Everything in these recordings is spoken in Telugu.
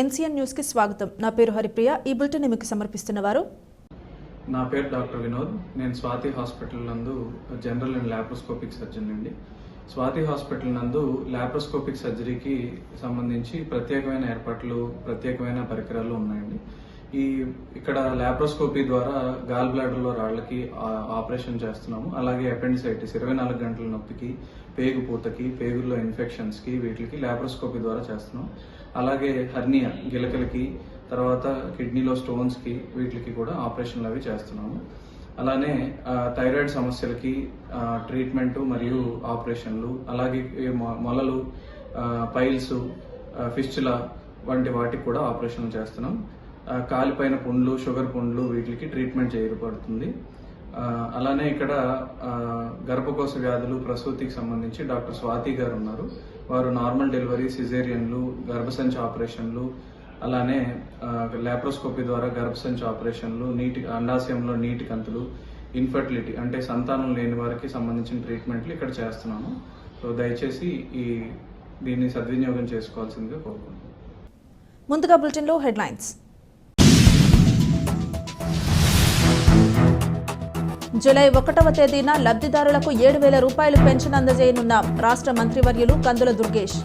ఎన్సీఎన్ న్యూస్కి స్వాగతం. నా పేరు హరిప్రియ. ఈ బులెటిన్ మీకు సమర్పిస్తున్న వారు. నా పేరు డాక్టర్ వినోద్. నేను స్వాతి హాస్పిటల్ నందు జనరల్ అండ్ ల్యాప్రోస్కోపిక్ సర్జన్ అండి. స్వాతి హాస్పిటల్ నందు ల్యాప్రోస్కోపిక్ సర్జరీకి సంబంధించి ప్రత్యేకమైన ఏర్పాట్లు ప్రత్యేకమైన పరికరాలు ఉన్నాయండి. ఈ ఇక్కడ ల్యాప్రోస్కోపీ ద్వారా గాల్ బ్లాడర్లో రాళ్ళకి ఆపరేషన్ చేస్తున్నాము. అలాగే అపెండిసైటిస్ ఇరవై నాలుగు గంటల నొప్పికి పేగు పూతకి పేగుల్లో ఇన్ఫెక్షన్స్కి వీటికి ల్యాప్రోస్కోపీ ద్వారా చేస్తున్నాం. అలాగే హర్నియా గిలకలకి తర్వాత కిడ్నీలో స్టోన్స్కి వీటికి కూడా ఆపరేషన్లు అవి చేస్తున్నాము. అలానే థైరాయిడ్ సమస్యలకి ట్రీట్మెంటు ట్రీట్మెంట్ మరియు ఆపరేషన్లు అలాగే మొ- మొలలు పైల్స్ ఫిస్చుల వంటి వాటికి కూడా ఆపరేషన్లు చేస్తున్నాం. కాలిపోయిన కాలిపైన పుండ్లు షుగర్ పుండ్లు వీటికి ట్రీట్మెంట్ చేయబడుతుంది. అలానే ఇక్కడ గర్భకోశ వ్యాధులు ప్రసూతికి సంబంధించి డాక్టర్ స్వాతి గారు ఉన్నారు. వారు నార్మల్ డెలివరీ సిజేరియన్లు గర్భసంచి ఆపరేషన్లు అలానే ల్యాప్రోస్కోపీ ద్వారా గర్భసంచి ఆపరేషన్లు నీటి అండాశయంలో నీటి కంతులు ఇన్ఫర్టిలిటీ అంటే సంతానం లేని వారికి సంబంధించిన ట్రీట్మెంట్లు ఇక్కడ చేస్తున్నాము సో దయచేసి ఈ దీన్ని సద్వినియోగం చేసుకోవాల్సిందిగా కోరుకుంటున్నాను. ముందుగా బులెటిన్లో హెడ్లైన్స్. జూలై ఒకటవ తేదీన లబ్ధిదారులకు ఏడు వేల రూపాయలు పెన్షన్ అందజేయనున్న రాష్ట్ర మంత్రివర్యులు కందుల దుర్గేష్.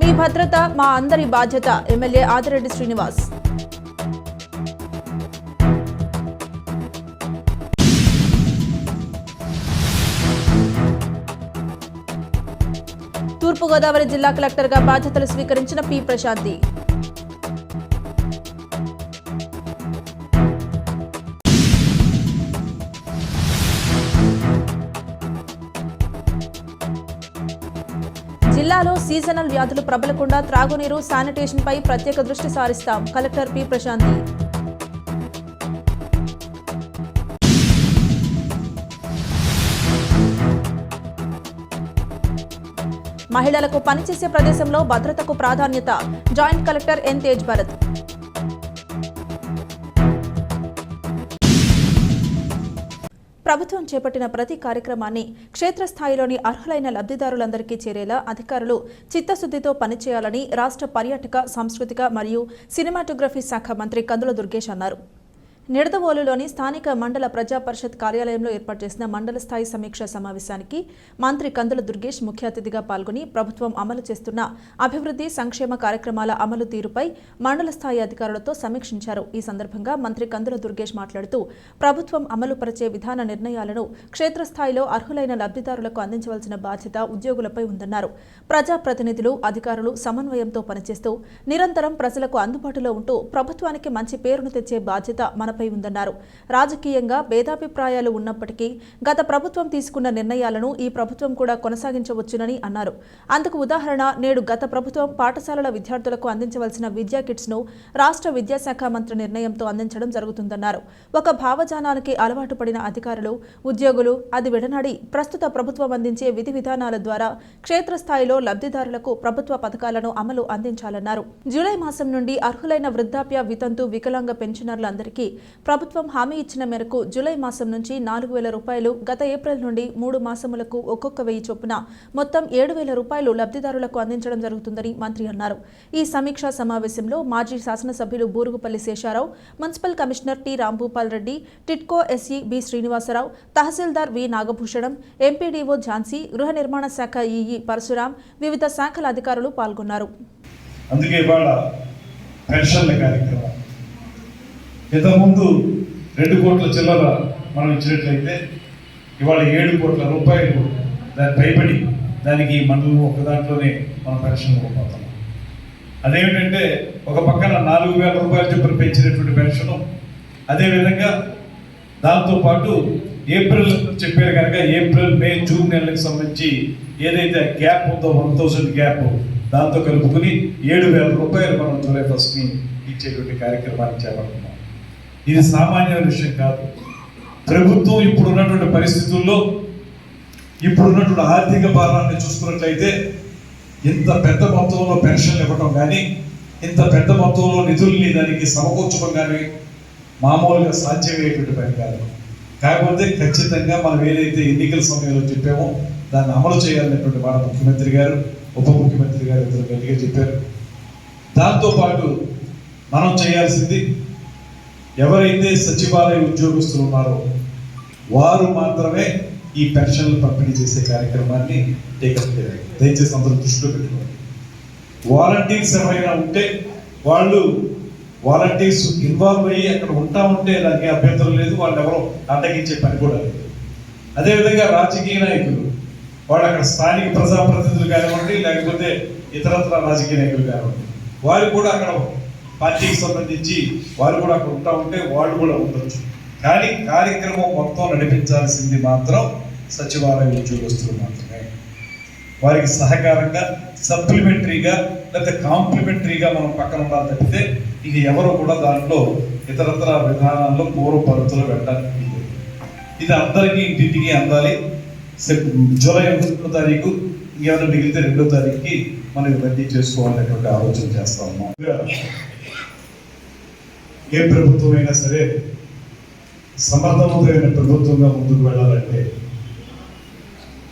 మీ భద్రత మా అందరి బాధ్యత ఎమ్మెల్యే ఆదిరెడ్డి శ్రీనివాస్. తూర్పుగోదావరి జిల్లా కలెక్టర్గా బాధ్యతలు స్వీకరించిన పి ప్రశాంతి. జిల్లాలో సీజనల్ వ్యాధులు ప్రబలకుండా త్రాగునీరు శానిటేషన్ పై ప్రత్యేక దృష్టి సారిస్తాం. Collector P Prashanti. మహిళలకు పనిచేసే ప్రదేశంలో భద్రతకు ప్రాధాన్యత. Joint collector N Tej Bharath. ప్రభుత్వం చేపట్టిన ప్రతి కార్యక్రమాన్ని క్షేత్రస్థాయిలోని అర్హులైన లబ్ధిదారులందరికీ చేరేలా అధికారులు చిత్తశుద్ధితో పనిచేయాలని రాష్ట్ర పర్యాటక సాంస్కృతిక మరియు సినిమాటోగ్రఫీ శాఖ మంత్రి కందుల దుర్గేష్ అన్నారు. నిడదవోలులోని స్థానిక మండల ప్రజా పరిషత్ కార్యాలయంలో ఏర్పాటు చేసిన మండల స్థాయి సమీక్ష సమావేశానికి మంత్రి కందుల దుర్గేష్ ముఖ్య అతిథిగా పాల్గొని ప్రభుత్వం అమలు చేస్తున్న అభివృద్ధి సంక్షేమ కార్యక్రమాల అమలు తీరుపై మండల స్థాయి అధికారులతో సమీక్షించారు. ఈ సందర్భంగా మంత్రి కందుల దుర్గేష్ మాట్లాడుతూ ప్రభుత్వం అమలు పరిచే విధాన నిర్ణయాలను క్షేత్రస్థాయిలో అర్హులైన లబ్ధిదారులకు అందించవలసిన బాధ్యత ఉద్యోగులపై ఉందన్నారు. ప్రజాప్రతినిధులు అధికారులు సమన్వయంతో పనిచేస్తూ నిరంతరం ప్రజలకు అందుబాటులో ఉంటూ ప్రభుత్వానికి మంచి పేరును తెచ్చే బాధ్యత తెరపై ఉందన్నారు. రాజకీయంగా భేదాభిప్రాయాలు ఉన్నప్పటికీ గత ప్రభుత్వం తీసుకున్న నిర్ణయాలను ఈ ప్రభుత్వం కూడా కొనసాగించవచ్చునని అన్నారు. అందుకు ఉదాహరణ నేడు గత ప్రభుత్వం పాఠశాలల విద్యార్థులకు అందించవలసిన విద్యా కిట్స్ను రాష్ట్ర విద్యాశాఖ మంత్రి నిర్ణయంతో అందించడం జరుగుతుందన్నారు. ఒక భావజానానికి అలవాటు పడిన అధికారులు ఉద్యోగులు అది విడనాడి ప్రస్తుత ప్రభుత్వం అందించే విధి విధానాల ద్వారా క్షేత్రస్థాయిలో లబ్ధిదారులకు ప్రభుత్వ పథకాలను అమలు అందించాలన్నారు. జూలై మాసం నుండి అర్హులైన వృద్ధాప్య వితంతు వికలాంగ పెన్షనర్లందరికీ ప్రభుత్వం హామీ ఇచ్చిన మేరకు జూలై మాసం నుంచి నాలుగు వేల రూపాయలు గత ఏప్రిల్ నుండి మూడు మాసములకు ఒక్కొక్క వెయ్యి చొప్పున మొత్తం ఏడు వేల రూపాయలు లబ్ధిదారులకు అందించడం జరుగుతుందని మంత్రి అన్నారు. ఈ సమీక్షా సమావేశంలో మాజీ శాసనసభ్యులు Burugupalli Sesharao municipal commissioner T Rambhupal Reddy TIDCO SE B Srinivasarao tahsildar V Nagabhushanam MPDO Jhansi గృహ నిర్మాణ శాఖ ఈఈ పరశురాం వివిధ శాఖల అధికారులు పాల్గొన్నారు. అందుకే ఇవాళ పెన్షన్ల కార్యక్రమం. ఇంతకుముందు రెండు కోట్ల చిల్లర మనం ఇచ్చినట్లయితే ఇవాళ ఏడు కోట్ల రూపాయలు దాని భయపడి దానికి మండలం ఒక దాంట్లోనే మనం పెన్షన్ ఇవ్వబోతున్నాం. అదేమిటంటే ఒక పక్కన నాలుగు వేల రూపాయలు చొప్పున పెంచినటువంటి పెన్షను అదేవిధంగా దాంతోపాటు ఏప్రిల్ చెప్పారు కనుక ఏప్రిల్ మే జూన్ నెలలకు సంబంధించి ఏదైతే గ్యాప్ ఉందో వన్ థౌసండ్ గ్యాప్ దాంతో కలుపుకుని ఏడు వేల రూపాయలు మనం జూలై ఫస్ట్ని ఇచ్చేటువంటి కార్యక్రమాన్ని చేపడుతున్నాం. ఇది సామాన్య విషయం కాదు. ప్రభుత్వం ఇప్పుడు ఉన్నటువంటి పరిస్థితుల్లో ఇప్పుడున్నటువంటి ఆర్థిక భారాన్ని చూసుకున్నట్లయితే ఇంత పెద్ద మొత్తంలో పెన్షన్లు ఇవ్వడం కానీ ఇంత పెద్ద మొత్తంలో నిధుల్ని దానికి సమకూర్చడం కానీ మామూలుగా సాధ్యమయ్యేటువంటి పని కాదు. కాకపోతే ఖచ్చితంగా మనం ఏదైతే ఎన్నికల సమయంలో చెప్పామో దాన్ని అమలు చేయాలనేటువంటి మాట ముఖ్యమంత్రి గారు ఉప ముఖ్యమంత్రి గారు ఇద్దరు గట్టిగా చెప్పారు. దాంతోపాటు మనం చేయాల్సింది ఎవరైతే సచివాలయ ఉద్యోగస్తులు ఉన్నారో వారు మాత్రమే ఈ పెన్షన్లు పంపిణీ చేసే కార్యక్రమాన్ని టేకప్ చేయాలి. దయచేసి అందరూ దృష్టిలో పెట్టుకోండి. వాలంటీర్స్ ఎవరైనా ఉంటే వాళ్ళు వాలంటీర్స్ ఇన్వాల్వ్ అయ్యి అక్కడ ఉంటా ఉంటే దానికి అభ్యంతరం లేదు వాళ్ళు ఎవరో అడ్డగించే పని కూడా లేదు. అదేవిధంగా రాజకీయ నాయకులు వాళ్ళు అక్కడ స్థానిక ప్రజాప్రతినిధులు కానివ్వండి లేకపోతే ఇతరత్ర రాజకీయ నాయకులు కానివ్వండి వారు కూడా అక్కడ పార్టీకి సంబంధించి వారు కూడా అక్కడ ఉంటా ఉంటే వాళ్ళు కూడా ఉండొచ్చు. కానీ కార్యక్రమం మొత్తం నడిపించాల్సింది మాత్రం సచివాలయ ఉద్యోగస్తులు మాత్రమే. వారికి సహకారంగా సప్లిమెంటరీగా లేకపోతే కాంప్లిమెంటరీగా మనం పక్కన ఉండాలి తప్పితే ఇది ఎవరు కూడా దాంట్లో ఇతరత్ర విధానాల్లో పూర్వ పద్ధతులు వెళ్ళడానికి ఇది అందరికీ ఇంటింటికి అందాలి. సెప్- జూలై ఒకటో తారీఖు ఇంకేమైనా మిగిలితే రెండో తారీఖుకి మనం ఇవన్నీ చేసుకోవాలనేటువంటి ఆలోచన చేస్తా ఉన్నాం. ఏ ప్రభుత్వం అయినా సరే సమర్థవంతమైన ప్రభుత్వంగా ముందుకు వెళ్ళాలంటే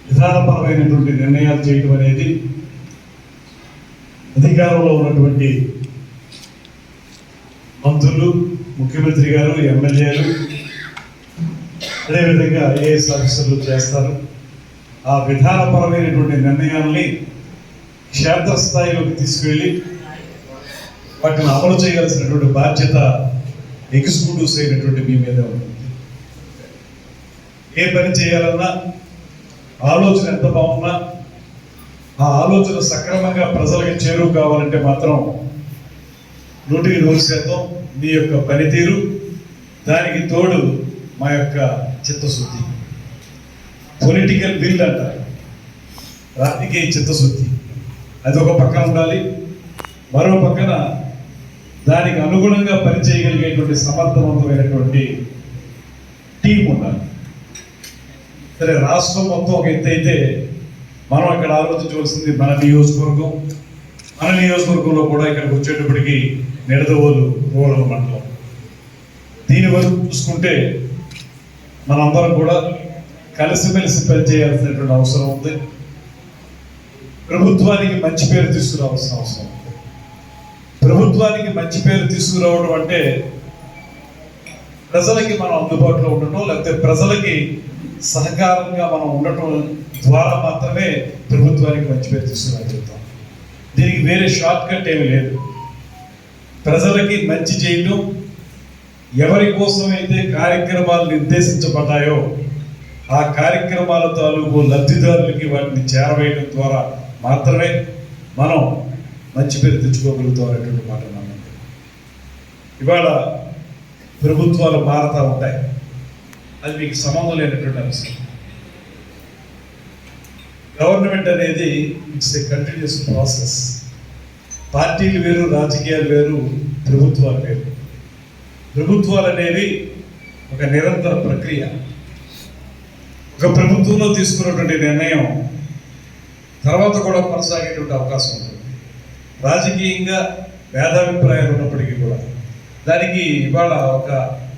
విధానపరమైనటువంటి నిర్ణయాలు చేయడం అనేది అధికారంలో ఉన్నటువంటి మంత్రులు ముఖ్యమంత్రి గారు ఎమ్మెల్యేలు అదేవిధంగా ఐఏఎస్ ఆఫీసర్లు చేస్తారు. ఆ విధానపరమైనటువంటి నిర్ణయాల్ని క్షేత్రస్థాయిలోకి తీసుకువెళ్ళి వాటిని అమలు చేయాల్సినటువంటి బాధ్యత ఎగ్జిక్యూటివ్స్ అయినటువంటి మీ మీద ఉంటుంది ఏ పని చేయాలన్నా ఆలోచన ఎంత బాగున్నా ఆ ఆలోచన సక్రమంగా ప్రజలకు చేరువు కావాలంటే మాత్రం నూటికి నూరు శాతం మీ యొక్క పనితీరు దానికి తోడు మా యొక్క చిత్తశుద్ధి. పొలిటికల్ బిల్ అంటారు రాజకీయ చిత్తశుద్ధి. అది ఒక పక్కన ఉండాలి మరో పక్కన దానికి అనుగుణంగా పనిచేయగలిగేటువంటి సమర్థవంతమైనటువంటి టీం ఉండాలి. సరే రాష్ట్రం మొత్తం ఒక ఎత్తు అయితే మనం ఇక్కడ ఆలోచించవలసింది మన నియోజకవర్గం మన నియోజకవర్గంలో కూడా ఇక్కడికి వచ్చేటప్పటికి నిడదవోలు రూరల్ మండలం. దీని వరకు చూసుకుంటే మనందరం కూడా కలిసిమెలిసి పనిచేయాల్సినటువంటి అవసరం ఉంది. ప్రభుత్వానికి మంచి పేరు తీసుకురావాల్సిన అవసరం ఉంది. ప్రభుత్వానికి మంచి పేరు తీసుకురావడం అంటే ప్రజలకి మనం అందుబాటులో ఉండటం లేకపోతే ప్రజలకి సహకారంగా మనం ఉండటం ద్వారా మాత్రమే ప్రభుత్వానికి మంచి పేరు తీసుకురాగలుగుతాం దీనికి వేరే షార్ట్ కట్ ఏమి లేదు. ప్రజలకి మంచి చేయటం ఎవరి కోసం అయితే కార్యక్రమాలు నిర్దేశించబడ్డాయో ఆ కార్యక్రమాల తాలూకు లబ్ధిదారులకి వాటిని చేరవేయడం ద్వారా మాత్రమే మనం మంచి పేరు తెచ్చుకోగలుగుతాం అనేటువంటి మాట నమ్మండి. ఇవాళ ప్రభుత్వాలు మారుతూ ఉంటాయి. అది మీకు సంబంధం లేనటువంటి అంశం గవర్నమెంట్ అనేది ఇట్స్ ఏ కంటిన్యూస్ ప్రాసెస్ పార్టీలు వేరు రాజకీయాలు వేరు ప్రభుత్వాలు వేరు. ప్రభుత్వాలు అనేవి ఒక నిరంతర ప్రక్రియ. ఒక ప్రభుత్వంలో తీసుకున్నటువంటి నిర్ణయం తర్వాత కూడా కొనసాగేటువంటి అవకాశం ఉంది. రాజకీయంగా భేదాభిప్రాయాలు ఉన్నప్పటికీ కూడా దానికి ఇవాళ ఒక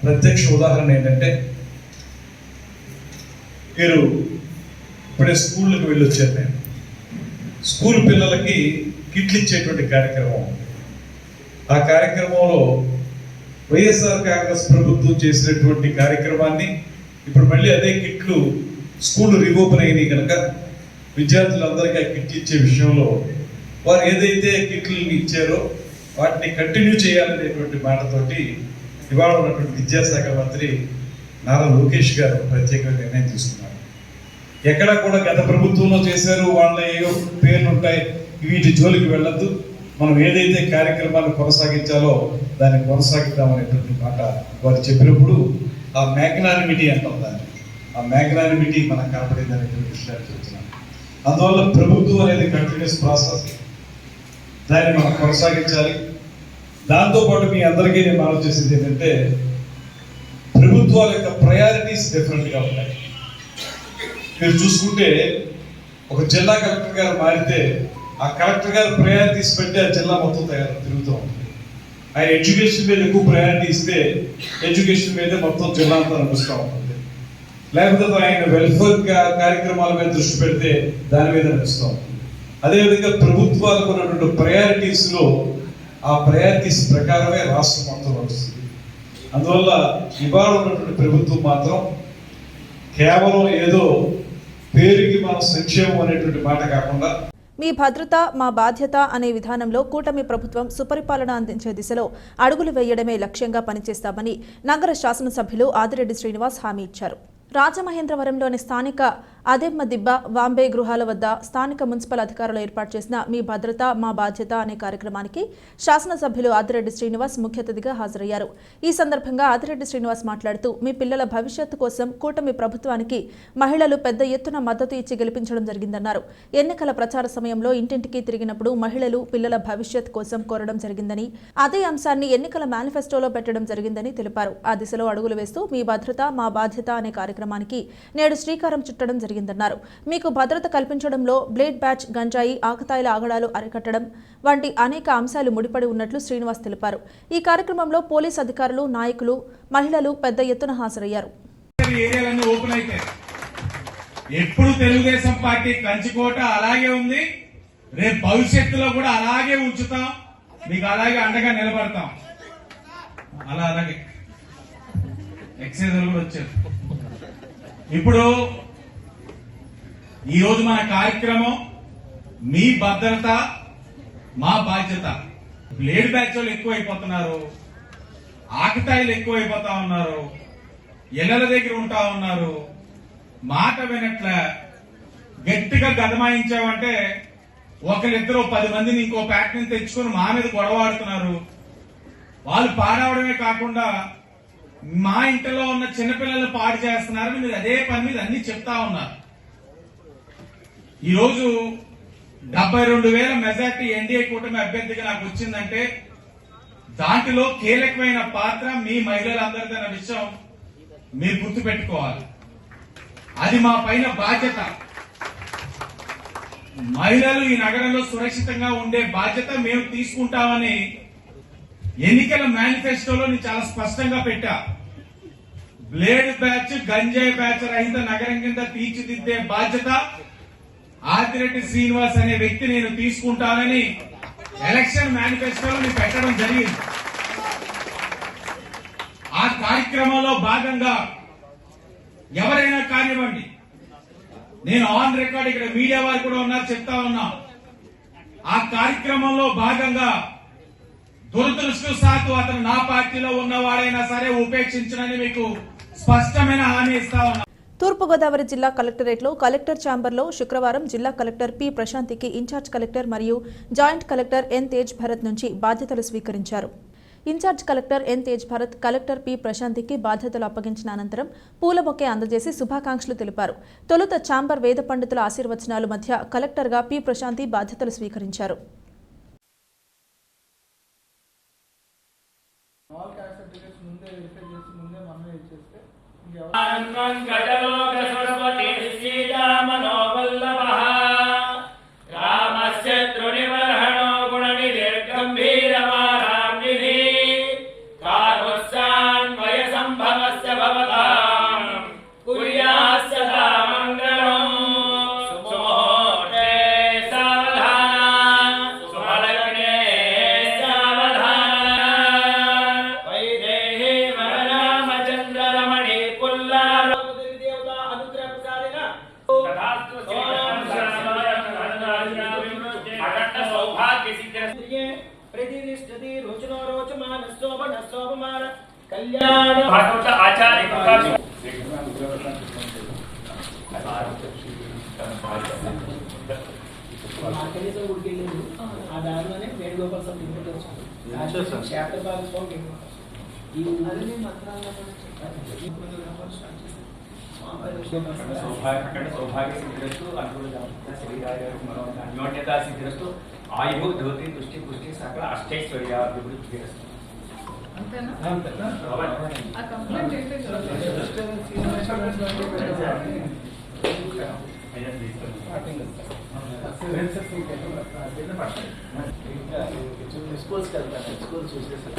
ప్రత్యక్ష ఉదాహరణ ఏంటంటే మీరు ఇప్పుడే స్కూళ్ళకి వెళ్ళొచ్చాను నేను. స్కూల్ పిల్లలకి కిట్లు ఇచ్చేటువంటి కార్యక్రమం. ఆ కార్యక్రమంలో వైఎస్ఆర్ కాంగ్రెస్ ప్రభుత్వం చేసినటువంటి కార్యక్రమాన్ని ఇప్పుడు మళ్ళీ అదే కిట్లు స్కూల్ రీఓపెన్ అయినాయి కనుక విద్యార్థులందరికీ ఆ కిట్లు ఇచ్చే విషయంలో వారు ఏదైతే కిట్లని ఇచ్చారో వాటిని కంటిన్యూ చేయాలనేటువంటి మాటతోటి ఇవాళ ఉన్నటువంటి విద్యాశాఖ మంత్రి నారా లోకేష్ గారు ప్రత్యేకంగా నిర్ణయం తీసుకున్నారు. ఎక్కడ కూడా గత ప్రభుత్వంలో చేశారు వాళ్ళ ఏవో పేర్లు ఉంటాయి వీటి జోలికి వెళ్ళొద్దు. మనం ఏదైతే కార్యక్రమాలు కొనసాగించాలో దాన్ని కొనసాగిద్దామనేటువంటి మాట వారు చెప్పినప్పుడు ఆ మ్యాగ్నానిమిటీ అంటాం దాన్ని. ఆ మ్యాగ్నానిమిటీ మనకు కనపడింది అనేటువంటి విషయాన్ని అందువల్ల ప్రభుత్వం అనేది కంటిన్యూస్ ప్రాసెస్ దాన్ని మనం కొనసాగించాలి. దాంతోపాటు మీ అందరికీ నేను మనం చేసింది ఏంటంటే ప్రభుత్వాల యొక్క ప్రయారిటీస్ డిఫరెంట్గా ఉంటాయి మీరు చూసుకుంటే ఒక జిల్లా కలెక్టర్ గారు మారితే ఆ కలెక్టర్ గారు ప్రయారిటీస్ పెట్టి ఆ జిల్లా మొత్తం తయారు తిరుగుతూ ఉంటుంది ఆయన ఎడ్యుకేషన్ మీద ఎక్కువ ప్రయారిటీ ఇస్తే ఎడ్యుకేషన్ మీదే మొత్తం జిల్లా అంతా నడుస్తూ ఉంటుంది. లేకపోతే ఆయన వెల్ఫేర్ కార్యక్రమాల మీద దృష్టి పెడితే దాని మీద నడుస్తూ ఉంటుంది. అదేవిధంగా ప్రభుత్వాలకు ఉన్నటువంటి ప్రయారిటీస్లో ఆ ప్రయారిటీస్ ప్రకారమే రాష్ట్రం మొత్తం నడుస్తుంది. అందువల్ల ఇవాళ ఉన్నటువంటి ప్రభుత్వం మాత్రం కేవలం ఏదో పేరుకి మన సంక్షేమం అనేటువంటి మాట కాకుండా మీ భద్రత మా బాధ్యత అనే విధానంలో కూటమి ప్రభుత్వం సుపరిపాలన అందించే దిశలో అడుగులు వేయడమే లక్ష్యంగా పనిచేస్తామని నగర శాసనసభ్యులు ఆదిరెడ్డి శ్రీనివాస్ హామీ ఇచ్చారు. రాజమహేంద్రవరంలోని స్థానిక అదెమ్మ దిబ్బ వాంబే గృహాల వద్ద స్థానిక మున్సిపల్ అధికారులు ఏర్పాటు చేసిన మీ భద్రత మా బాధ్యత అనే కార్యక్రమానికి శాసనసభ్యులు ఆదిరెడ్డి శ్రీనివాస్ ముఖ్య అతిథిగా హాజరయ్యారు. ఈ సందర్భంగా ఆదిరెడ్డి శ్రీనివాస్ మాట్లాడుతూ మీ పిల్లల భవిష్యత్తు కోసం కూటమి ప్రభుత్వానికి మహిళలు పెద్ద ఎత్తున మద్దతు ఇచ్చి గెలిపించడం జరిగిందన్నారు. ఎన్నికల ప్రచార సమయంలో ఇంటింటికి తిరిగినప్పుడు మహిళలు పిల్లల భవిష్యత్ కోసం కోరడం జరిగిందని అదే అంశాన్ని ఎన్నికల మేనిఫెస్టోలో పెట్టడం జరిగిందని తెలిపారు. ఆ దిశలో అడుగులు వేస్తూ మీ భద్రత మా బాధ్యత అనే కార్యక్రమానికి నేడు శ్రీకారం చుట్టడం జరిగింది. జరిగిందన్నారు. మీకు భద్రత కల్పించడంలో బ్లేడ్ బ్యాచ్ గంజాయి ఆకతాయిల ఆగడాలు అరికట్టడం వంటి అనేక అంశాలు ముడిపడి ఉన్నట్లు శ్రీనివాస్ తెలిపారు. ఈ కార్యక్రమంలో పోలీస్ అధికారులు నాయకులు మహిళలు పెద్ద ఎత్తున హాజరయ్యారు. ఎప్పుడు తెలుగుదేశం పార్టీ కంచికోట అలాగే ఉంది. రేపు భవిష్యత్తులో కూడా అలాగే ఉంచుతాం. మీకు అలాగే అండగా నిలబడతాం. అలా అలాగే. ఎక్సైజ్ కూడా వచ్చారు. ఇప్పుడు ఈ రోజు మన కార్యక్రమం మీ భద్రత మా బాధ్యత. బ్లేడ్ బ్యాచ్ వాళ్ళు ఎక్కువైపోతున్నారు. ఆకతాయిలు ఎక్కువైపోతా ఉన్నారు. ఇళ్ళ దగ్గర ఉంటా ఉన్నారు. మాట వినట్ల గట్టిగా గదమాయించామంటే ఒకరిద్దరు పది మందిని ఇంకో ప్యాక్ని తెచ్చుకొని మా మీద గొడవ ఆడుతున్నారు వాళ్ళు పాడవడమే కాకుండా మా ఇంటిలో ఉన్న చిన్నపిల్లలు పాడు చేస్తున్నారు మీరు అదే పని మీద అన్ని చెప్తా ఉన్నారు. ఈరోజు డెబ్బై రెండు వేల మెజార్టీ ఎన్డీఏ కూటమి అభ్యర్థిగా నాకు వచ్చిందంటే దాంట్లో కీలకమైన పాత్ర మీ మహిళలందరిదన్న విషయం మీరు గుర్తుపెట్టుకోవాలి. అది మా పైన బాధ్యత. మహిళలు ఈ నగరంలో సురక్షితంగా ఉండే బాధ్యత మేము తీసుకుంటామని ఎన్నికల మేనిఫెస్టోలో నేను చాలా స్పష్టంగా పెట్టా. బ్లేడ్ బ్యాచ్ గంజాయి బ్యాచ్ రహిత నగరం కింద తీర్చిదిద్దే బాధ్యత ఆదిరెడ్డి శ్రీనివాస్ అనే వ్యక్తి నేను తీసుకుంటానని ఎలక్షన్ మేనిఫెస్టోలో నేను పెట్టడం జరిగింది. ఆ కార్యక్రమంలో భాగంగా ఎవరైనా కానివ్వండి నేను ఆన్ రికార్డ్ ఇక్కడ మీడియా వారు కూడా ఉన్నారు చెప్తా ఉన్నా. ఆ కార్యక్రమంలో భాగంగా దురదృష్టవశాత్తు అతను నా పార్టీలో ఉన్నవాడైనా సరే ఉపేక్షించనని మీకు స్పష్టమైన హామీ ఇస్తా ఉన్నా. తూర్పుగోదావరి జిల్లా కలెక్టరేట్లో కలెక్టర్ ఛాంబర్లో శుక్రవారం జిల్లా కలెక్టర్ పి ప్రశాంతికి ఇన్ఛార్జ్ కలెక్టర్ మరియు joint collector N Tej Bharath నుంచి బాధ్యతలు స్వీకరించారు. Incharge collector N Tej Bharath collector P ప్రశాంతికి బాధ్యతలు అప్పగించిన అనంతరం పూల బొకే అందజేసి శుభాకాంక్షలు తెలిపారు. తొలుత ఛాంబర్ వేద పండితుల ఆశీర్వచనాలు మధ్య కలెక్టర్గా పి ప్రశాంతి బాధ్యతలు స్వీకరించారు. ఇంకెవరు సరస్వతి శ్రీరామనోవల్లభః సిద్ధిరస్తు అనుకూల శరీరాయ మనోజ్ఞ అన్యోన్యతా సిద్ధిరస్తు ఆయు ధోతి దుష్టి పుష్టి సకల అష్టైశ్వర్య అభివృద్ధి అంతేనా స్కూల్స్కి వెళ్తాను స్కూల్స్ చూసేసి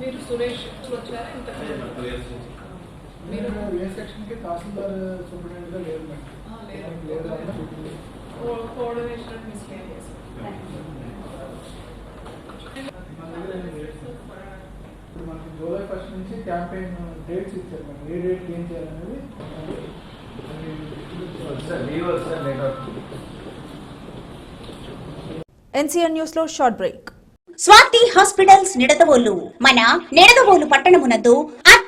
మీరు సురేష్ వచ్చారా? ఇంత మీరు ఏ సెక్షన్కి తహసీల్దార్ సూపరింటెండెంట్గా లేరు మేడం లేదు కోఆర్డినేషన్ మన లేదు మనకి జూలై ఫస్ట్ నుంచి క్యాంపెయిన్ డేట్స్ ఇచ్చారు. మేడం ఏ డేట్ ఏం చేయాలనేది సార్ న్యూస్లో short break. Swathi hospitals Nidadavolu. మన నిడదవోలు పట్టణమునందు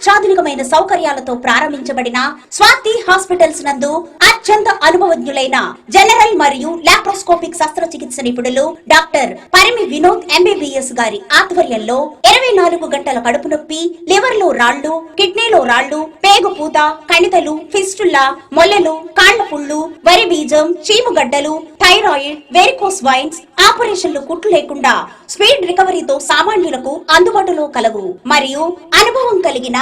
అత్యాధునికమైన సౌకర్యాలతో ప్రారంభించబడిన స్వాతి హాస్పిటల్స్ నందు అత్యంత అనుభవజ్ఞులైన జనరల్ మరియు లాప్రోస్కోపిక్ శస్త్రచికిత్స నిపుణులు డాక్టర్ పరిమి వినోద్ ఎంబీబీఎస్ గారి ఆధ్వర్యంలో ఇరవై నాలుగు గంటల కడుపు నొప్పి లివర్లో రాళ్ళు కిడ్నీలో రాళ్ళు పేగు పూత కణితలు ఫిస్టుల్లా మొల్లలు కాళ్ళ పుళ్ళు వరి బీజం చీముగడ్డలు థైరాయిడ్ వెరికోస్ వైన్స్ ఆపరేషన్లు కుట్లు లేకుండా స్పీడ్ రికవరీతో సామాన్యులకు అందుబాటులో కలవు. మరియు అనుభవం కలిగిన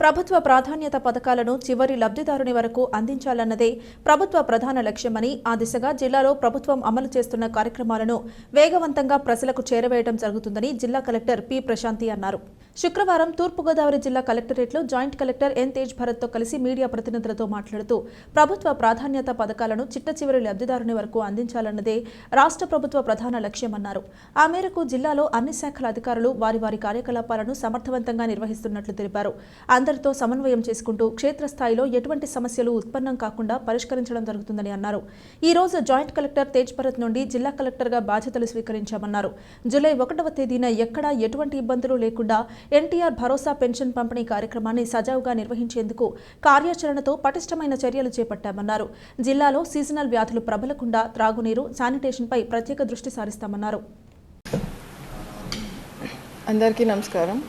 ప్రభుత్వ ప్రాధాన్యత పథకాలను చివరి లబ్ధిదారుని వరకు అందించాలన్నదే ప్రభుత్వ ప్రధాన లక్ష్యమని ఆ దిశగా జిల్లాలో ప్రభుత్వం అమలు చేస్తున్న కార్యక్రమాలను వేగవంతంగా ప్రజలకు చేరవేయడం జరుగుతుందని జిల్లా కలెక్టర్ పి ప్రశాంతి అన్నారు. శుక్రవారం తూర్పుగోదావరి జిల్లా కలెక్టరేట్లో జాయింట్ కలెక్టర్ ఎన్ తేజ్ భరత్తో కలిసి మీడియా ప్రతినిధులతో మాట్లాడుతూ ప్రభుత్వ ప్రాధాన్యత పథకాలను చిట్ట చివరి లబ్ధిదారుని వరకు అందించాలన్నదే రాష్ట్ర ప్రభుత్వ ప్రధాన లక్ష్యమన్నారు. ఆ మేరకు జిల్లాలో అన్ని శాఖల అధికారులు వారి వారి కార్యకలాపాలను సమర్థవంతంగా నిర్వహిస్తున్నట్లు తెలిపారు. అందరితో సమన్వయం చేసుకుంటూ క్షేత్రస్థాయిలో ఎటువంటి సమస్యలు ఉత్పన్నం కాకుండా పరిష్కరించడం జరుగుతుందని అన్నారు. ఈ రోజు జాయింట్ కలెక్టర్ తేజ్ భరత్ నుండి జిల్లా కలెక్టర్గా బాధ్యతలు స్వీకరించామన్నారు. జూలై ఒకటవ తేదీన ఎక్కడా ఎటువంటి ఇబ్బందులు లేకుండా ఎన్టీఆర్ భరోసా పెన్షన్ పంపిణీ కార్యక్రమాన్ని సజావుగా నిర్వహించేందుకు కార్యాచరణతో పటిష్టమైన చర్యలు చేపట్టామన్నారు. జిల్లాలో సీజనల్ వ్యాధులు ప్రబలకుండా త్రాగునీరు శానిటేషన్పై ప్రత్యేక దృష్టి సారిస్తామన్నారు. అందరికీ నమస్కారం.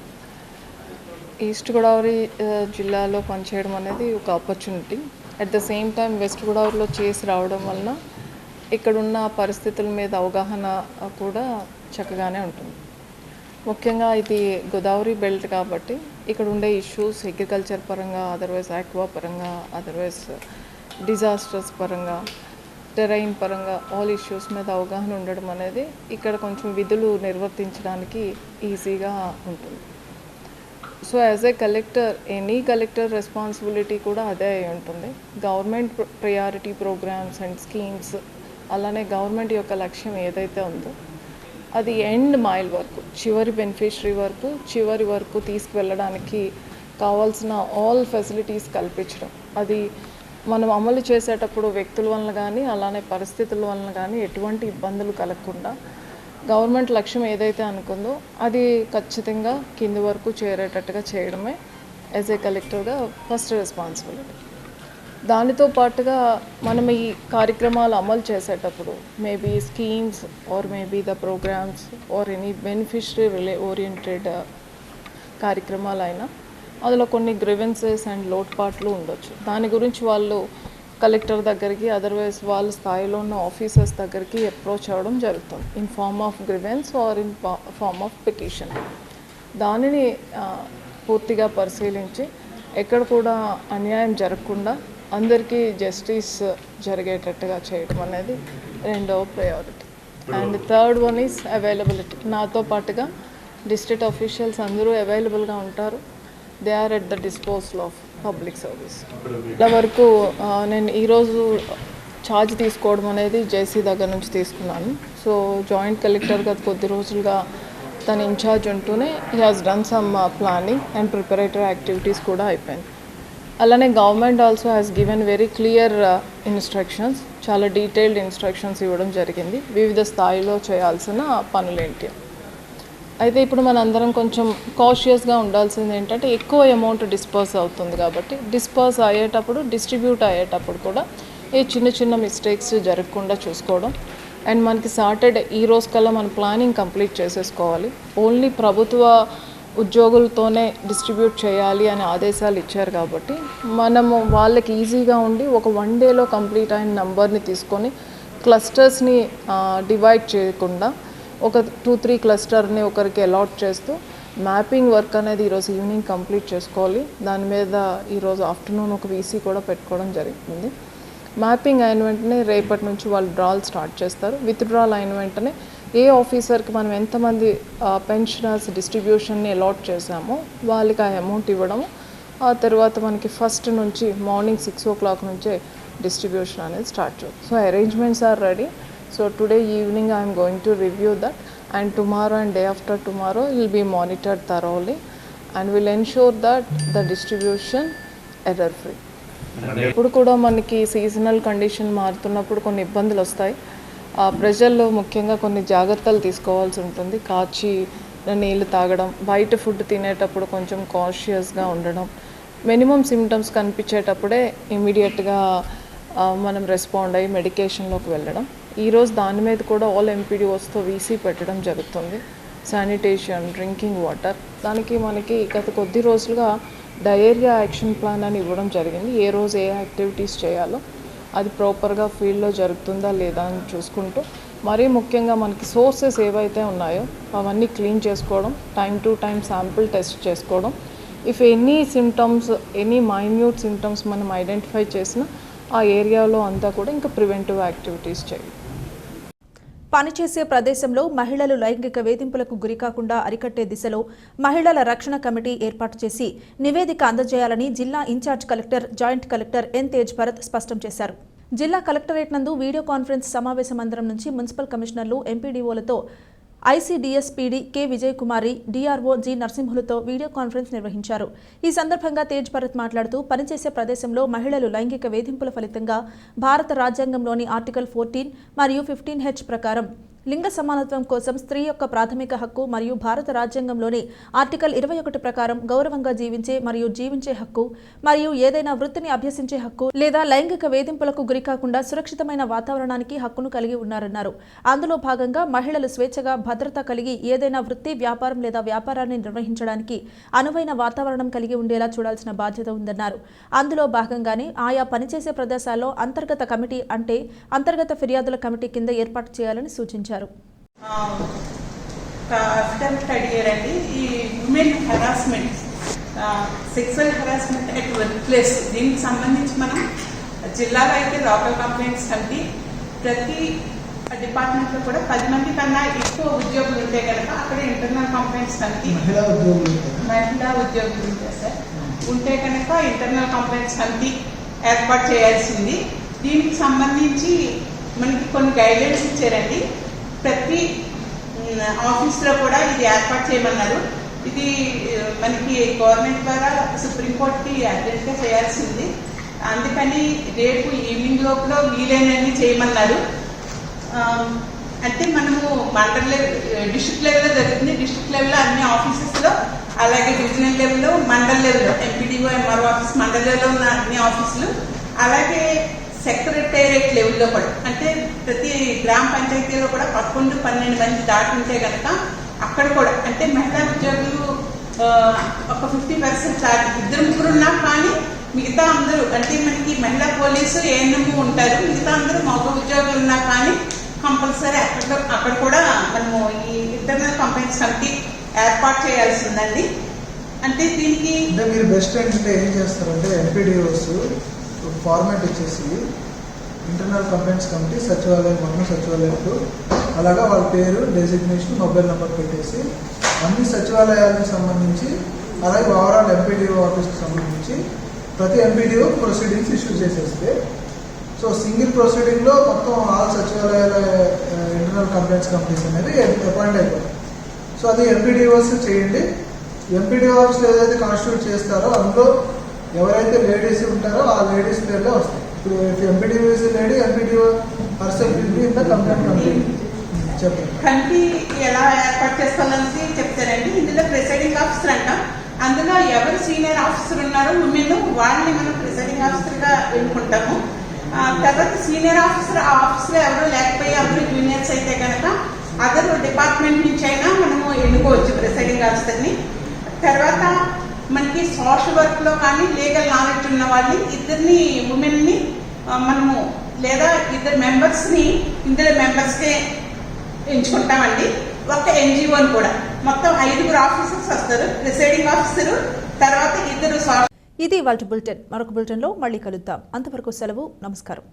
ఈస్ట్ గోదావరి uh, జిల్లాలో పనిచేయడం అనేది ఒక opportunity at the same time west గోదావరిలో చేసి రావడం వలన ఇక్కడున్న పరిస్థితుల మీద అవగాహన కూడా చక్కగానే ఉంటుంది. ముఖ్యంగా ఇది గోదావరి బెల్ట్ కాబట్టి ఇక్కడ ఉండే ఇష్యూస్ అగ్రికల్చర్ పరంగా అదర్వైజ్ ఆక్వా పరంగా అదర్వైజ్ డిజాస్టర్స్ పరంగా టెరైన్ పరంగా ఆల్ ఇష్యూస్ మీద అవగాహన ఉండడం అనేది ఇక్కడ కొంచెం విధులు నిర్వర్తించడానికి ఈజీగా ఉంటుంది. So as a collector any collector responsibility కూడా అదే అయి ఉంటుంది. Government priority programmes and schemes అలానే గవర్నమెంట్ యొక్క లక్ష్యం ఏదైతే ఉందో అది ఎండ్ మైల్ వరకు చివరి బెనిఫిషరీ వరకు చివరి వరకు తీసుకువెళ్ళడానికి కావాల్సిన ఆల్ ఫెసిలిటీస్ కల్పించడం. అది మనం అమలు చేసేటప్పుడు వ్యక్తుల వలన కానీ అలానే పరిస్థితుల వలన కానీ ఎటువంటి ఇబ్బందులు కలగకుండా గవర్నమెంట్ లక్ష్యం ఏదైతే అనుకుందో అది ఖచ్చితంగా కింది వరకు చేరేటట్టుగా చేయడమే యాజ్ ఏ కలెక్టర్గా ఫస్ట్ రెస్పాన్సిబిలిటీ దానితో పాటుగా మనం ఈ కార్యక్రమాలు అమలు చేసేటప్పుడు maybe schemes or maybe the programmes or any beneficiary relay oriented కార్యక్రమాలైనా అందులో కొన్ని గ్రివెన్సెస్ అండ్ లోటుపాట్లు ఉండొచ్చు. దాని గురించి వాళ్ళు కలెక్టర్ దగ్గరికి అదర్వైజ్ వాళ్ళ స్థాయిలో ఉన్న ఆఫీసర్స్ దగ్గరికి అప్రోచ్ అవ్వడం జరుగుతుంది. In form of grievance or in form of petition దానిని పూర్తిగా పరిశీలించి ఎక్కడ కూడా అన్యాయం జరగకుండా అందరికీ జస్టిస్ జరిగేటట్టుగా చేయడం అనేది రెండవ priority and third one is availability నాతో పాటుగా డిస్ట్రిక్ట్ అఫీషియల్స్ అందరూ అవైలబుల్గా ఉంటారు. They are at the disposal of public service. ఇలా వరకు నేను ఈరోజు ఛార్జ్ తీసుకోవడం అనేది జేసీ దగ్గర నుంచి తీసుకున్నాను. సో జాయింట్ కలెక్టర్గా కొద్ది రోజులుగా తన ఇన్ఛార్జ్ ఉంటూనే he has done some planning and preparatory activities కూడా అయిపోయింది. అలానే government also has given very clear instructions చాలా డీటెయిల్డ్ ఇన్స్ట్రక్షన్స్ ఇవ్వడం జరిగింది. వివిధ స్థాయిలో చేయాల్సిన పనులేంటి? అయితే ఇప్పుడు మన అందరం కొంచెం కాషియస్గా ఉండాల్సింది ఏంటంటే ఎక్కువ అమౌంట్ డిస్పర్స్ అవుతుంది కాబట్టి డిస్పర్స్ అయ్యేటప్పుడు డిస్ట్రిబ్యూట్ అయ్యేటప్పుడు కూడా ఏ చిన్న చిన్న మిస్టేక్స్ జరగకుండా చూసుకోవడం. అండ్ మనకి సాటర్డే ఈ రోజు కల్లా మన ప్లానింగ్ కంప్లీట్ చేసేసుకోవాలి. ఓన్లీ ప్రభుత్వ ఉద్యోగులతోనే డిస్ట్రిబ్యూట్ చేయాలి అనే ఆదేశాలు ఇచ్చారు కాబట్టి మనము వాళ్ళకి ఈజీగా ఉండి ఒక వన్ డేలో కంప్లీట్ అయిన నంబర్ని తీసుకొని క్లస్టర్స్ని డివైడ్ చేయకుండా ఒక టూ త్రీ క్లస్టర్ని ఒకరికి అలాట్ చేస్తూ మ్యాపింగ్ వర్క్ అనేది ఈరోజు ఈవినింగ్ కంప్లీట్ చేసుకోవాలి. దాని మీద ఈరోజు ఆఫ్టర్నూన్ ఒక వీసీ కూడా పెట్టుకోవడం జరుగుతుంది. మ్యాపింగ్ అయిన వెంటనే రేపటి నుంచి వాళ్ళు డ్రాల్ స్టార్ట్ చేస్తారు. విత్ డ్రాల్ అయిన వెంటనే ఏ ఆఫీసర్కి మనం ఎంతమంది పెన్షనర్స్ డిస్ట్రిబ్యూషన్ని అలాట్ చేసామో వాళ్ళకి ఆ అమౌంట్ ఇవ్వడం ఆ తర్వాత మనకి ఫస్ట్ నుంచి మార్నింగ్ సిక్స్ ఓ క్లాక్ నుంచే డిస్ట్రిబ్యూషన్ అనేది స్టార్ట్ చేయాలి so arrangements are ready so today evening I'm going to review that and tomorrow and day after tomorrow will be monitored thoroughly and will ensure that the distribution error free ఇప్పుడు కూడా మనకి సీజనల్ కండిషన్ మారుతున్నప్పుడు కొన్ని ఇబ్బందులు వస్తాయి. ఆ ప్రజల్లో ముఖ్యంగా కొన్ని జాగ్రత్తలు తీసుకోవాల్సి ఉంటుంది. కాచి నీళ్ళు తాగడం బయట ఫుడ్ తినేటప్పుడు కొంచెం కాషియస్గా ఉండడం మినిమం సిమ్టమ్స్ కనిపించేటప్పుడే ఇమీడియట్గా మనం రెస్పాండ్ అయ్యి మెడికేషన్లోకి వెళ్ళడం. ఈరోజు దాని మీద కూడా ఆల్ ఎంపీడీఓస్తో వీసీ పెట్టడం జరుగుతుంది. శానిటేషన్ డ్రింకింగ్ వాటర్ దానికి మనకి గత కొద్ది రోజులుగా డయేరియా యాక్షన్ ప్లాన్ అని ఇవ్వడం జరిగింది. ఏ రోజు ఏ యాక్టివిటీస్ చేయాలో అది ప్రాపర్గా ఫీల్డ్లో జరుగుతుందా లేదా అని చూసుకుంటూ మరీ ముఖ్యంగా మనకి సోర్సెస్ ఏవైతే ఉన్నాయో అవన్నీ క్లీన్ చేసుకోవడం time to time sample test చేసుకోవడం. If any symptoms any minute symptoms మనం ఐడెంటిఫై చేసిన ఆ ఏరియాలో అంతా కూడా ఇంకా ప్రివెంటివ్ యాక్టివిటీస్ చేయాలి పనిచేసే ప్రదేశంలో మహిళలు లైంగిక వేధింపులకు గురికాకుండా అరికట్టే దిశలో మహిళల రక్షణ కమిటీ ఏర్పాటు చేసి నివేదిక అందజేయాలని జిల్లా incharge collector joint collector N Tej Bharath స్పష్టం చేశారు. జిల్లా కలెక్టరేట్ నందు వీడియో కాన్ఫరెన్స్ సమావేశ మందిరం నుంచి మున్సిపల్ కమిషనర్లు ఎంపీడీఓలతో ICDS PD K Vijayakumari DRO G నరసింహులతో video conference నిర్వహించారు. ఈ సందర్భంగా తేజ్ భరత్ మాట్లాడుతూ పనిచేసే ప్రదేశంలో మహిళలు లైంగిక వేధింపుల ఫలితంగా భారత రాజ్యాంగంలోని ఆర్టికల్ ఫోర్టీన్ మరియు ఫిఫ్టీన్ హెచ్ ప్రకారం లింగ సమానత్వం కోసం స్త్రీ యొక్క ప్రాథమిక హక్కు మరియు భారత రాజ్యాంగంలోని ఆర్టికల్ ఇరవై ఒకటి ప్రకారం గౌరవంగా జీవించే మరియు జీవించే హక్కు మరియు ఏదైనా వృత్తిని అభ్యసించే హక్కు లేదా లైంగిక వేధింపులకు గురికాకుండా సురక్షితమైన వాతావరణానికి హక్కును కలిగి ఉన్నారన్నారు. అందులో భాగంగా మహిళలు స్వేచ్ఛగా భద్రత కలిగి ఏదైనా వృత్తి వ్యాపారం లేదా వ్యాపారాన్ని నిర్వహించడానికి అనువైన వాతావరణం కలిగి ఉండేలా చూడాల్సిన బాధ్యత ఉందన్నారు. అందులో భాగంగానే ఆయా పనిచేసే ప్రదేశాల్లో అంతర్గత కమిటీ అంటే అంతర్గత ఫిర్యాదుల కమిటీ కింద ఏర్పాటు చేయాలని సూచించారు. అడిగారండి ఈ women harassment sexual harassment at workplace దీనికి సంబంధించి మనం జిల్లాలో అయితే లోకల్ కంప్లైంట్స్ కమిటీ ప్రతి డిపార్ట్మెంట్లో కూడా పది మంది కన్నా ఎక్కువ ఉద్యోగులు ఉంటే కనుక అక్కడ ఇంటర్నల్ కంప్లైంట్స్ కమిటీ మహిళా ఉద్యోగులు మహిళా ఉద్యోగులు ఉంటే సార్. ఉంటే కనుక ఇంటర్నల్ కంప్లైంట్స్ కమిటీ ఏర్పాటు చేయాల్సింది. దీనికి సంబంధించి మనకి కొన్ని గైడ్లైన్స్ ఇచ్చారండి. ప్రతి ఆఫీస్లో కూడా ఇది ఏర్పాటు చేయమన్నారు. ఇది మనకి గవర్నమెంట్ ద్వారా సుప్రీంకోర్టుకి అర్జెంట్గా చేయాల్సింది. అందుకని రేపు ఈవినింగ్ లోపల వీలైనన్ని చేయమన్నారు. అంటే మనము మండల లెవెల్ డిస్ట్రిక్ట్ లెవెల్లో జరుగుతుంది. డిస్ట్రిక్ట్ లెవెల్లో అన్ని ఆఫీసెస్లో అలాగే డివిజనల్ లెవెల్లో మండల్ లెవెల్లో ఎంపీడీఓ ఎంఆర్ఓ ఆఫీస్ మండల లెవెల్లో ఉన్న అన్ని ఆఫీసులు అలాగే సెక్రటేరియట్ లెవెల్లో కూడా. అంటే ప్రతి గ్రామ పంచాయతీలో కూడా పదకొండు పన్నెండు మంది దాటి ఉంటే కనుక అక్కడ కూడా అంటే మహిళా ఉద్యోగులు ఒక ఫిఫ్టీ పర్సెంట్ దాటి ఇద్దరు ముగ్గురు ఉన్నా కానీ మిగతా అందరూ అంటే మనకి మహిళా పోలీసు ఏఎన్ఎం ఉంటారు. మిగతా అందరూ మగ ఉద్యోగులు ఉన్నా కానీ కంపల్సరీ అక్కడ అక్కడ కూడా మనము ఈ ఇంటర్నల్ కంపెనీస్ కమిటీ ఏర్పాటు చేయాల్సి ఉందండి. అంటే దీనికి అంటే మీరు బెస్ట్ అంటే ఏం చేస్తారంటే ఎంపీడీఓస్ ఫార్మాట్ ఇచ్చేసి ఇంటర్నల్ కంప్లైంట్స్ కమిటీ సచివాలయం వన్ సచివాలయం టూ. అలాగా వాళ్ళ పేరు డెసిగ్నేషన్ మొబైల్ నెంబర్ పెట్టేసి అన్ని సచివాలయాలకు సంబంధించి అలాగే ఓవరాల్ ఎంపీడీఓ ఆఫీస్కి సంబంధించి ప్రతి ఎంపీడీఓ ప్రొసీడింగ్స్ ఇష్యూ చేసేస్తే. సో సింగిల్ ప్రొసీడింగ్లో మొత్తం ఆల్ సచివాలయాల ఇంటర్నల్ కంప్లైంట్స్ కమిటీస్ అనేది అపాయింట్ అయిపోతాయి. సో అది ఎంపీడీఓస్ చేయండి. ఎంపీడీఓ ఆఫీస్లో ఏదైతే కాన్స్టిట్యూట్ చేస్తారో అందులో ఎవరైతే లేడీస్ ఉంటారో ఆ లేడీస్ పేర్లే వస్తాయి. ఇప్పుడు lady MPDO person will be complaint చెప్పండి. కమిటీ ఎలా ఏర్పాటు చేసుకోవాలనేది చెప్తారండి. ఇందులో ప్రిసైడింగ్ ఆఫీసర్ అంటాం. అందులో ఎవరు సీనియర్ ఆఫీసర్ ఉన్నారో ఉమెన్ వాళ్ళని మనం ప్రిసైడింగ్ ఆఫీసర్గా ఎన్నుకుంటాము. తర్వాత సీనియర్ ఆఫీసర్ ఆఫీస్లో ఎవరు లేకపోయి అందరూ జూనియర్స్ అయితే కనుక అదర్ డిపార్ట్మెంట్ నుంచి అయినా మనము ఎన్నుకోవచ్చు ప్రిసైడింగ్ ఆఫీసర్ని తర్వాత మనకి సోషల్ వర్క్లో కానీ లీగల్ నాలెడ్జ్ ఉన్న వాళ్ళని ఇద్దరిని ఉమెన్ని మనము లేదా ఇద్దరు మెంబర్స్ని ఇందులో మెంబర్స్కే ఎంచుకుంటామండి. ఒక ఎన్జిఓని కూడా. మొత్తం ఐదుగురు ఆఫీసర్స్ వస్తారు ప్రిసైడింగ్ ఆఫీసరు తర్వాత ఇద్దరు సోషల్ ఇది వాళ్ళ బులెటిన్ మరొక బులెటిన్లో మళ్ళీ కలుద్దాం. అంతవరకు సెలవు నమస్కారం.